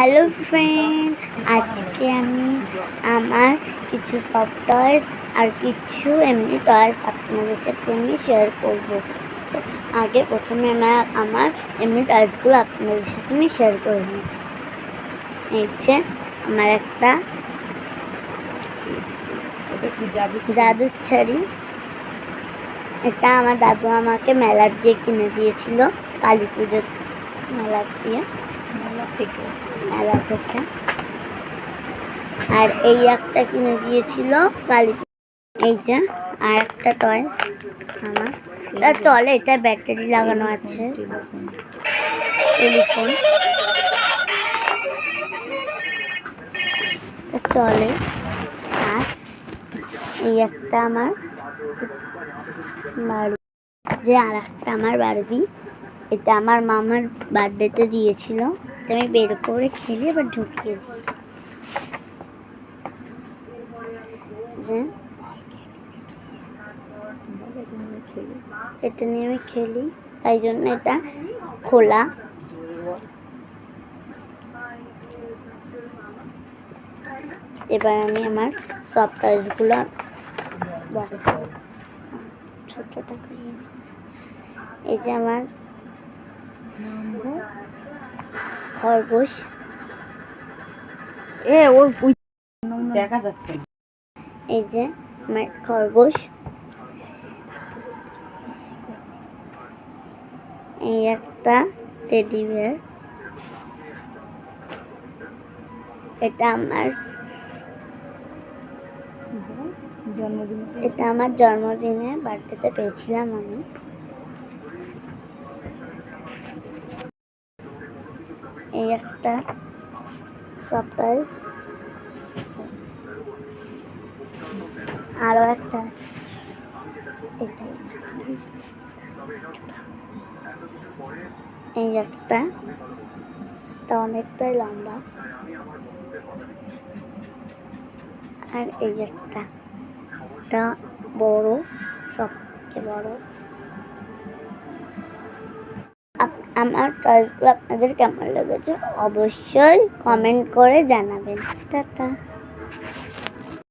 Hello friend আজকে আমি আমার কিছু সফট টয়েস আর কিছু এমনি টয়েস আপনাদের সাথে আমি শেয়ার করব। আগে প্রথমে আমার আমার এমনি টয়েসগুলো আপনাদের সাথে আমি শেয়ার করে নিই এই যে আমার একটা জাদুর ছাড়ি। এটা আমার দাদু আমাকে মেলার দিয়ে কিনে দিয়েছিল কালী পুজোর মেলার দিয়ে। আর এই একটা কিনে দিয়েছিল কালী এই যে, আর একটা টয়েস আমার। এটা চলে, এটা ব্যাটারি লাগানো আছে। টেলিফোন চলে। আর এই একটা আমার বাড়ি যে আর একটা আমার বারবি। এটা আমার মামার বার্থডেতে দিয়েছিল। আমি বের করে খেলে এবার ঢুকিয়ে দিই। যে এটা নিয়ে আমি খেলি। তাই জন্য এটা খোলা। এবার আমি আমার সব টয়েসগুলো ছোটটা এই যে আমার খরগোশ। এ ওই দেখা যাচ্ছে। এই যে আমার খরগোশ। এই একটা টেডি বিয়ার এটা আমার জন্মদিন। এটা আমার জন্মদিনে বার্থডেতে পেয়েছিলাম আমি। এই একটা সারপ্রাইজ আরও একটা আছে। এই একটা। এটা অনেকটাই লম্বা। আর এই একটা। বড় সব থেকে বড়। আমার টয়েসগুলো আপনাদের কেমন লেগেছে অবশ্যই কমেন্ট করে জানাবেন। টাটা।